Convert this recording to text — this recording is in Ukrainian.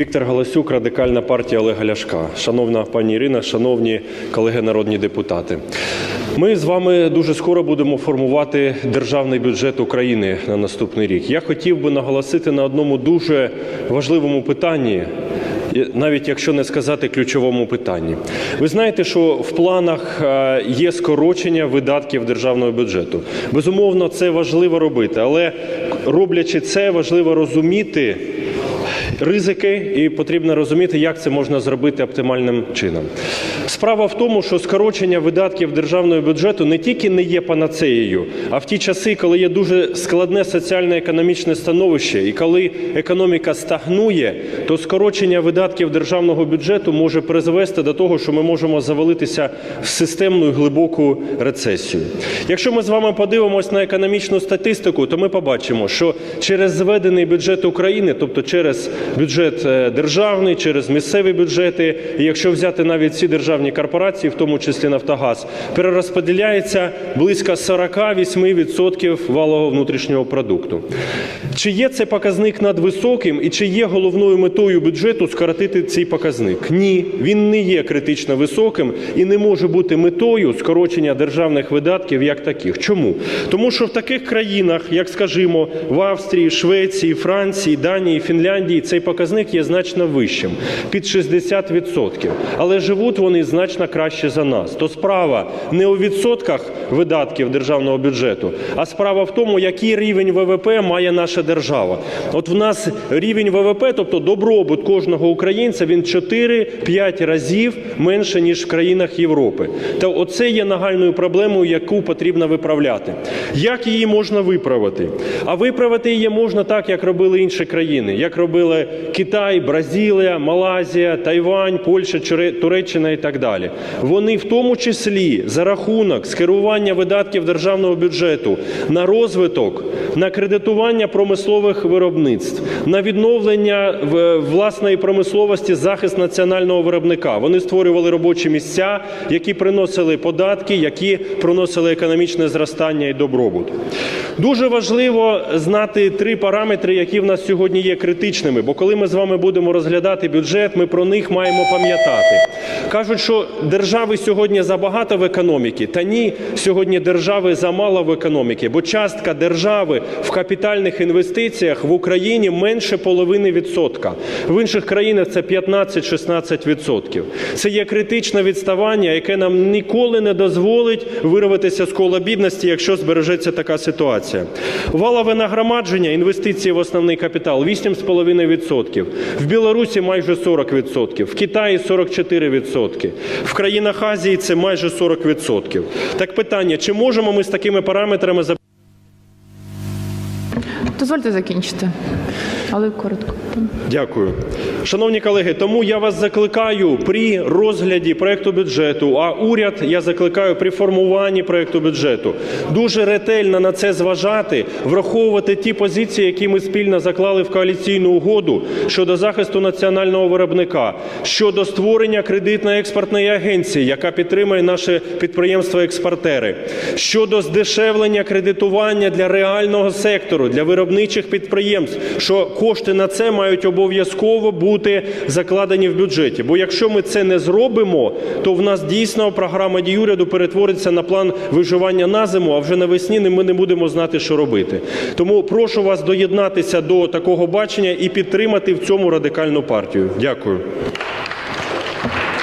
Віктор Галасюк, Радикальна партія Олега Ляшка. Шановна пані Ірина, шановні колеги народні депутати. Ми з вами дуже скоро будемо формувати державний бюджет України на наступний рік. Я хотів би наголосити на одному дуже важливому питанні, навіть якщо не сказати ключовому питанні. Ви знаєте, що в планах е, є скорочення видатків державного бюджету. Безумовно, це важливо робити, але роблячи це, важливо розуміти. Ризики, і потрібно розуміти, як це можна зробити оптимальним чином. Справа в тому, що скорочення видатків державного бюджету не тільки не є панацеєю, а в ті часи, коли є дуже складне соціально-економічне становище, і коли економіка стагнує, то скорочення видатків державного бюджету може призвести до того, що ми можемо завалитися в системну і глибоку рецесію. Якщо ми з вами подивимось на економічну статистику, то ми побачимо, що через зведений бюджет України, тобто через бюджет е, державний, через місцеві бюджети, і якщо взяти навіть ці державні корпорації, в тому числі Нафтогаз, перерозподіляється близько 48% валового внутрішнього продукту. Чи є це показник надвисоким і чи є головною метою бюджету скоротити цей показник? Ні, він не є критично високим і не може бути метою скорочення державних видатків як таких. Чому? Тому що в таких країнах, як скажімо, в Австрії, Швеції, Франції, Данії, Фінляндії, цей показник є значно вищим під 60%. Але живуть вони значно краще за нас. То справа не у відсотках видатків державного бюджету, а справа в тому, який рівень ВВП має наша держава. От в нас рівень ВВП, тобто добробут кожного українця, він 4-5 разів менше ніж в країнах Європи. Та оце є нагальною проблемою, яку потрібно виправляти. Як її можна виправити? А виправити її можна так, як робили інші країни, як робили Китай, Бразилія, Малайзія, Тайвань, Польща, Туреччина і так далі. Вони в тому числі за рахунок скерування видатків державного бюджету на розвиток, на кредитування промислових виробництв, на відновлення власної промисловості, захист національного виробника. Вони створювали робочі місця, які приносили податки, які приносили економічне зростання і добробут. Дуже важливо знати три параметри, які в нас сьогодні є критичними. Бо коли ми з вами будемо розглядати бюджет, ми про них маємо пам'ятати. Кажуть, що держави сьогодні забагато в економіці. Та ні, сьогодні держави замало в економіці, бо частка держави в капітальних інвестиціях в Україні менше половини відсотка. В інших країнах це 15-16 відсотків. Це є критичне відставання, яке нам ніколи не дозволить вирватися з кола бідності, якщо збережеться така ситуація. Валове нагромадження інвестиції в основний капітал 8,5%. В Білорусі майже 40%, в Китаї 44%, в країнах Азії це майже 40%. Так питання, чи можемо ми з такими параметрами Дозвольте закінчити, але коротко. Дякую. Шановні колеги, тому я вас закликаю при розгляді проекту бюджету, а уряд я закликаю при формуванні проекту бюджету дуже ретельно на це зважати, враховувати ті позиції, які ми спільно заклали в коаліційну угоду щодо захисту національного виробника, щодо створення кредитно-експортної агенції, яка підтримує наше підприємства-експортери, щодо здешевлення кредитування для реального сектору, для виробничих підприємств, що кошти на це мають обов'язково бути закладені в бюджеті. Бо якщо ми це не зробимо, то в нас дійсно програма дій уряду перетвориться на план виживання на зиму, а вже навесні ми не будемо знати, що робити. Тому прошу вас доєднатися до такого бачення і підтримати в цьому радикальну партію. Дякую.